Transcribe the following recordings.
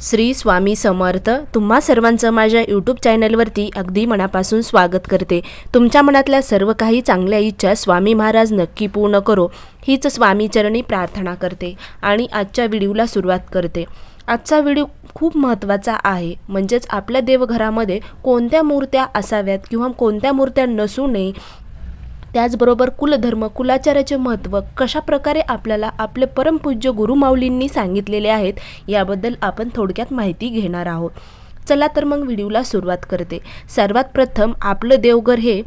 श्री स्वामी समर्थ तुम्हा सर्वांचं माझ्या यूट्यूब चॅनलवरती अगदी मनापासून स्वागत करते. तुमच्या मनातल्या सर्व काही चांगल्या इच्छा स्वामी महाराज नक्की पूर्ण करो हीच स्वामीचरणी प्रार्थना करते आणि आजच्या व्हिडिओला सुरुवात करते. आजचा व्हिडिओ खूप महत्त्वाचा आहे म्हणजेच आपल्या देवघरामध्ये कोणत्या मूर्त्या असाव्यात किंवा कोणत्या मूर्त्या नसू नये त्याचबरोबर कुलधर्म कुलाचाराचे महत्त्व कशा प्रकारे आपल्याला आपले परमपूज्य गुरुमाऊलींनी सांगितलेले आहेत याबद्दल आपण थोडक्यात माहिती घेणार आहोत. चला तर मग व्हिडिओला सुरुवात करते. सर्वात प्रथम आपलं देवघर हे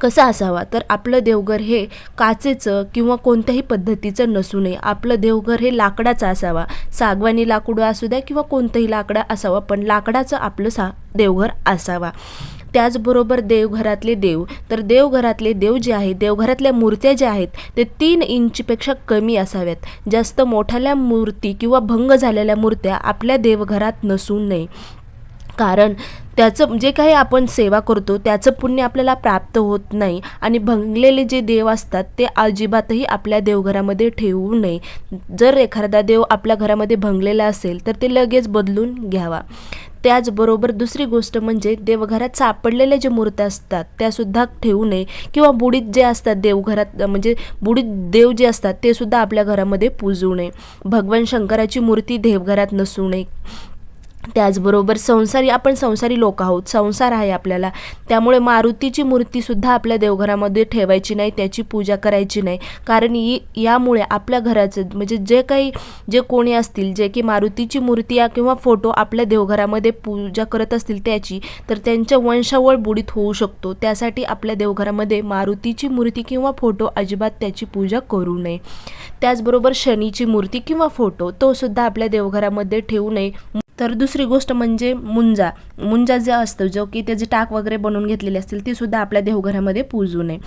कसं असावा? तर आपलं देवघर हे काचेचं किंवा कोणत्याही पद्धतीचं नसू नये. आपलं देवघर हे लाकडाचं असावा. सागवानी लाकूड असू द्या किंवा कोणतंही लाकडं असावं पण लाकडाचं आपलं सा देवघर असावा. त्याचबरोबर देवघरातले देव. तर देवघरातले देव जे आहेत देवघरातल्या मूर्त्या ज्या आहेत ते तीन इंचपेक्षा कमी असाव्यात. जास्त मोठ्याल्या मूर्ती किंवा भंग झालेल्या मूर्त्या आपल्या देवघरात नसू नये. कारण त्याचं जे काही आपण सेवा करतो त्याचं पुण्य आपल्याला प्राप्त होत नाही आणि भंगलेले जे देव असतात ते अजिबातही आपल्या देवघरामध्ये ठेवू नये. जर एखादा देव आपल्या घरामध्ये भंगलेला असेल तर ते लगेच बदलून घ्यावा. त्याचबरोबर दुसरी गोष्ट म्हणजे देवघरात सापडलेल्या ज्या मूर्त्या असतात त्यासुद्धा ठेवू नये. किंवा बुडीत जे असतात देवघरात म्हणजे बुडीत देव जे असतात ते सुद्धा आपल्या घरामध्ये पूजू नये. भगवान शंकराची मूर्ती देवघरात नसू नये. त्याचबरोबर संसारी आपण संसारी लोक आहोत. संसार आहे आपल्याला. त्यामुळे मारुतीची मूर्तीसुद्धा आपल्या देवघरामध्ये ठेवायची नाही त्याची पूजा करायची नाही. कारण ही यामुळे आपल्या घराचं म्हणजे जे काही जे कोणी असतील जे की मारुतीची मूर्ती या किंवा फोटो आपल्या देवघरामध्ये पूजा करत असतील त्याची तर त्यांच्या वंशावळ बुडीत होऊ शकतो. त्यासाठी आपल्या देवघरामध्ये मारुतीची मूर्ती किंवा फोटो अजिबात त्याची पूजा करू नये. त्याचबरोबर शनीची मूर्ती किंवा फोटो तो सुद्धा आपल्या देवघरामध्ये ठेवू नये. तर दुसरी गोष्ट म्हणजे मुंजा. मुंजा जे असतं जो की त्याचे टाक वगैरे बनवून घेतलेले असतील ती सुद्धा आपल्या देवघरामध्ये पूजू नये.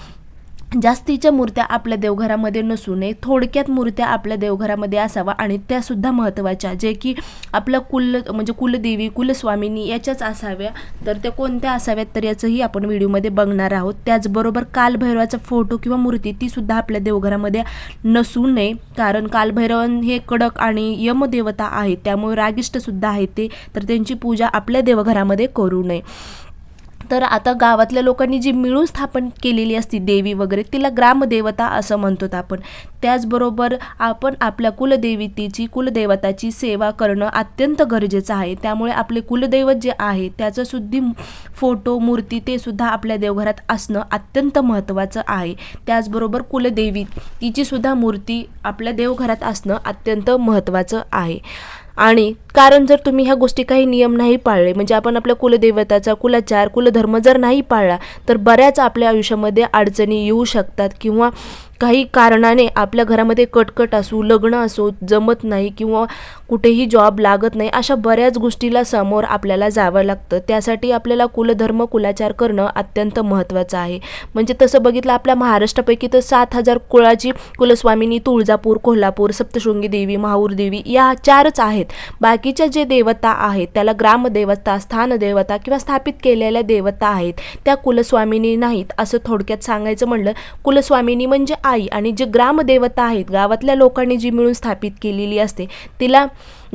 जास्तीच्या मूर्त्या आपल्या देवघरामध्ये नसू नये थोडक्यात मूर्त्या आपल्या देवघरामध्ये असावा आणि त्यासुद्धा महत्त्वाच्या. जे की आपलं कुल म्हणजे कुलदेवी कुलस्वामिनी याच्याच असाव्या. तर त्या कोणत्या असाव्यात तर याचंही आपण व्हिडिओमध्ये बघणार आहोत. त्याचबरोबर कालभैरवाचा फोटो किंवा मूर्ती तीसुद्धा आपल्या देवघरामध्ये नसू नये. कारण कालभैरवन हे कडक आणि यमदेवता आहेत त्यामुळे रागिष्टसुद्धा आहेत ते. तर त्यांची पूजा आपल्या देवघरामध्ये करू नये. तर आता गावातल्या लोकांनी जी मिळून स्थापन केलेली असती देवी वगैरे तिला ग्रामदेवता असं म्हणतो आपण. त्याचबरोबर आपण आपल्या कुलदेवतेची कुलदेवताची सेवा करणं अत्यंत गरजेचं आहे. त्यामुळे आपले कुलदैवत जे आहे त्याचं सुद्धी फोटो मूर्ती ते सुद्धा आपल्या देवघरात असणं अत्यंत महत्त्वाचं आहे. त्याचबरोबर कुलदेवी तिची सुद्धा मूर्ती आपल्या देवघरात असणं अत्यंत महत्त्वाचं आहे. आणि कारण जर तुम्ही ह्या गोष्टी काही नियम नाही पाळले म्हणजे आपण आपल्या कुलदेवताचा कुलाचार कुलधर्म जर नाही पाळला तर बऱ्याच आपल्या आयुष्यामध्ये अडचणी येऊ शकतात किंवा काही कारणाने आपल्या घरामध्ये कटकट असू लग्न असो जमत नाही किंवा कुठेही जॉब लागत नाही अशा बऱ्याच गोष्टीला समोर आपल्याला जावं लागतं. त्यासाठी आपल्याला कुलधर्म कुलाचार करणं अत्यंत महत्त्वाचं आहे. म्हणजे तसं बघितलं आपल्या महाराष्ट्रापैकी तर सात हजार कुळाची कुलस्वामिनी तुळजापूर कोल्हापूर सप्तशृंगी देवी महाऊर देवी या चारच आहेत. बाकी बाकीच्या जे देवता आहेत त्याला ग्रामदेवता स्थानदेवता किंवा स्थापित केलेल्या देवता आहेत त्या कुलस्वामिनी नाहीत असं थोडक्यात सांगायचं म्हणलं कुलस्वामिनी म्हणजे आई आणि जे ग्रामदेवता आहेत गावातल्या लोकांनी जी मिळून स्थापित केलेली असते तिला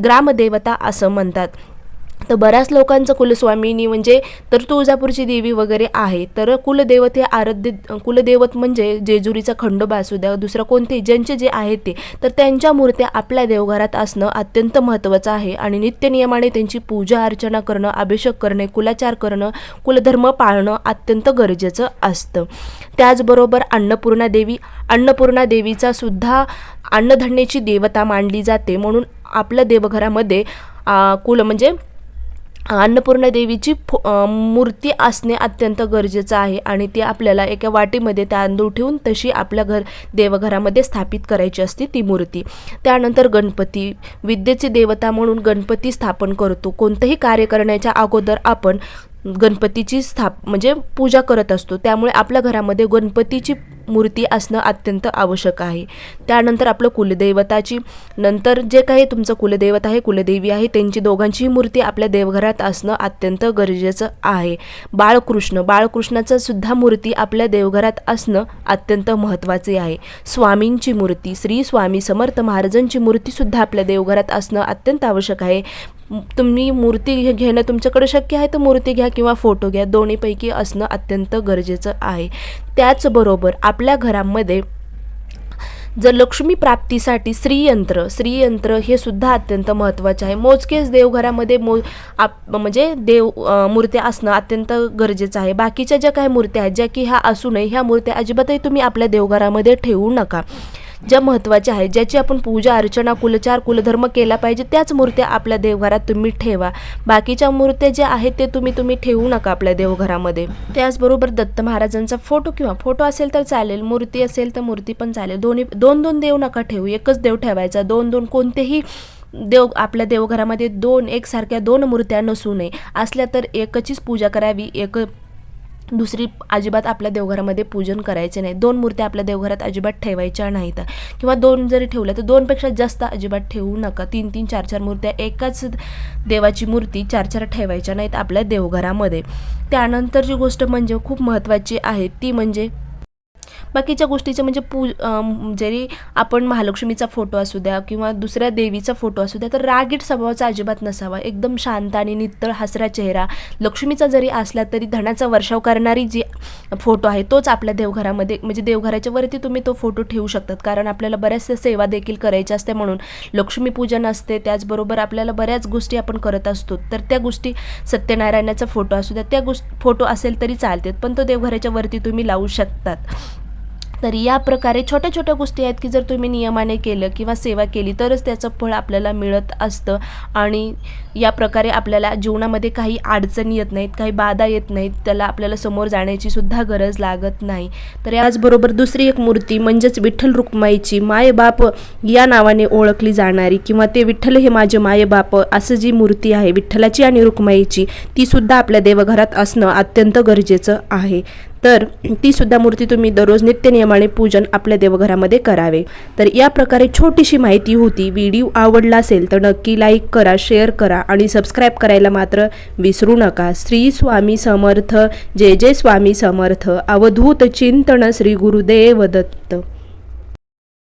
ग्रामदेवता असं म्हणतात. तर बऱ्याच लोकांचं कुलस्वामिनी म्हणजे तर तुळजापूरची देवी वगैरे आहे. तर कुलदेवत हे आराध्य कुलदेवत म्हणजे जेजुरीचा खंडोबा असू द्या दुसरं कोणते ज्यांचे जे आहे ते. तर त्यांच्या मूर्त्या आपल्या देवघरात असणं अत्यंत महत्त्वाचं आहे आणि नित्यनियमाने त्यांची पूजा अर्चना करणं अभिषेक करणे कुलाचार करणं कुलधर्म पाळणं अत्यंत गरजेचं असतं. त्याचबरोबर अन्नपूर्णा देवी अन्नपूर्णा देवीचा सुद्धा अन्नधान्याची देवता मानली जाते. म्हणून आपल्या देवघरामध्ये कुल म्हणजे अन्नपूर्णा देवीची फो मूर्ती असणे अत्यंत गरजेचं आहे आणि ती आपल्याला एका वाटीमध्ये तांदूळ ठेवून तशी आपल्या घर देवघरामध्ये स्थापित करायची असते ती मूर्ती. त्यानंतर गणपती विद्येची देवता म्हणून गणपती स्थापन करतो. कोणतंही कार्य करण्याच्या अगोदर आपण गणपतीची स्थाप म्हणजे पूजा करत असतो. त्यामुळे आपल्या घरामध्ये गणपतीची मूर्ती असणं अत्यंत आवश्यक आहे. त्यानंतर आपलं कुलदैवताची नंतर जे काही तुमचं कुलदैवत आहे कुलदेवी आहे त्यांची दोघांचीही मूर्ती आपल्या देवघरात असणं अत्यंत गरजेचं आहे. बाळकृष्ण बाळकृष्णाचं सुद्धा मूर्ती आपल्या देवघरात असणं अत्यंत महत्त्वाचे आहे. स्वामींची मूर्ती श्री स्वामी समर्थ महाराजांची मूर्तीसुद्धा आपल्या देवघरात असणं अत्यंत आवश्यक आहे. तुम्ही मूर्ती घे- घेणं तुमच्याकडे शक्य आहे तर मूर्ती घ्या किंवा फोटो घ्या. दोन्हीपैकी असणं अत्यंत गरजेचं आहे. त्याचबरोबर आपल्या घरामध्ये जर लक्ष्मी प्राप्तीसाठी श्रीयंत्र श्रीयंत्र हे सुद्धा अत्यंत महत्त्वाचे आहे. मोजकेच देवघरामध्ये मो आप म्हणजे देव मूर्त्या असणं अत्यंत गरजेचं आहे. बाकीच्या ज्या काही मूर्त्या आहेत ज्या की ह्या असू नये ह्या मूर्त्या अजिबातही तुम्ही आपल्या देवघरामध्ये ठेवू नका. ज्या महत्त्वाच्या आहेत ज्याची आपण पूजा अर्चना कुलचार कुलधर्म केला पाहिजे त्याच मूर्त्या आपल्या देवघरात तुम्ही ठेवा. बाकीच्या मूर्त्या ज्या आहेत ते तुम्ही तुम्ही ठेवू नका आपल्या देवघरामध्ये. त्याचबरोबर दत्त महाराजांचा फोटो किंवा फोटो असेल तर चालेल मूर्ती असेल तर मूर्ती पण चालेल. दोन्ही दोन दोन देव नका ठेवू एकच देव ठेवायचा. दोन दोन कोणतेही देव आपल्या देवघरामध्ये दोन एकसारख्या दोन मूर्त्या नसू नये. असल्या तर एकचीच पूजा करावी एक दुसरी अजिबात आपल्या देवघरामध्ये पूजन करायचे नाही. दोन मूर्त्या आपल्या देवघरात अजिबात ठेवायच्या नाहीत. किंवा दोन जरी ठेवल्या तर दोनपेक्षा जास्त अजिबात ठेवू नका. तीन तीन चार चार मूर्त्या एकाच देवाची मूर्ती चार चार ठेवायच्या नाहीत आपल्या देवघरामध्ये. त्यानंतरची गोष्ट म्हणजे खूप महत्त्वाची आहे. ती म्हणजे बाकीच्या गोष्टीचे म्हणजे पू जरी आपण महालक्ष्मीचा फोटो असू द्या किंवा दुसऱ्या देवीचा फोटो असू द्या तर रागीट स्वभावाचा अजिबात नसावा. एकदम शांत आणि नितळ हसरा चेहरा. लक्ष्मीचा जरी असला तरी धनाचा वर्षाव करणारी जी फोटो आहे तोच आपल्या देवघरामध्ये म्हणजे देवघराच्या वरती तुम्ही तो फोटो ठेवू शकतात. कारण आपल्याला बऱ्याचशा सेवा देखील करायच्या असते म्हणून. लक्ष्मीपूजन असते त्याचबरोबर आपल्याला बऱ्याच गोष्टी आपण करत असतो. तर त्या गोष्टी सत्यनारायणाचा फोटो असू द्या त्या गोष्ट फोटो असेल तरी चालतात पण तो देवघराच्या वरती तुम्ही लावू शकतात. तर या प्रकारे छोट्या छोट्या गोष्टी आहेत की जर तुम्ही नियमाने केलं किंवा सेवा केली तरच त्याचं फळ आपल्याला मिळत असतं. आणि या प्रकारे आपल्याला जीवनामध्ये काही अडचणी येत नाहीत काही बाधा येत नाहीत त्याला आपल्याला समोर जाण्याची सुद्धा गरज लागत नाही. तर याचबरोबर दुसरी एक मूर्ती म्हणजेच विठ्ठल रुक्माईची मायबाप या नावाने ओळखली जाणारी किंवा ते विठ्ठल हे माझे मायबाप असं जी मूर्ती आहे विठ्ठलाची आणि रुक्माईची ती सुद्धा आपल्या देवघरात असणं अत्यंत गरजेचं आहे. तर ती सुद्धा मूर्ती तुम्ही दररोज नित्यनियमाने पूजन आपल्या देवघरामध्ये करावे. तर या प्रकारे छोटीशी माहिती होती. व्हिडिओ आवडला असेल तर नक्की लाईक करा शेअर करा आणि सबस्क्राईब करायला मात्र विसरू नका. श्री स्वामी समर्थ. जय जय स्वामी समर्थ. अवधूत चिंतन श्री गुरुदेव दत्त.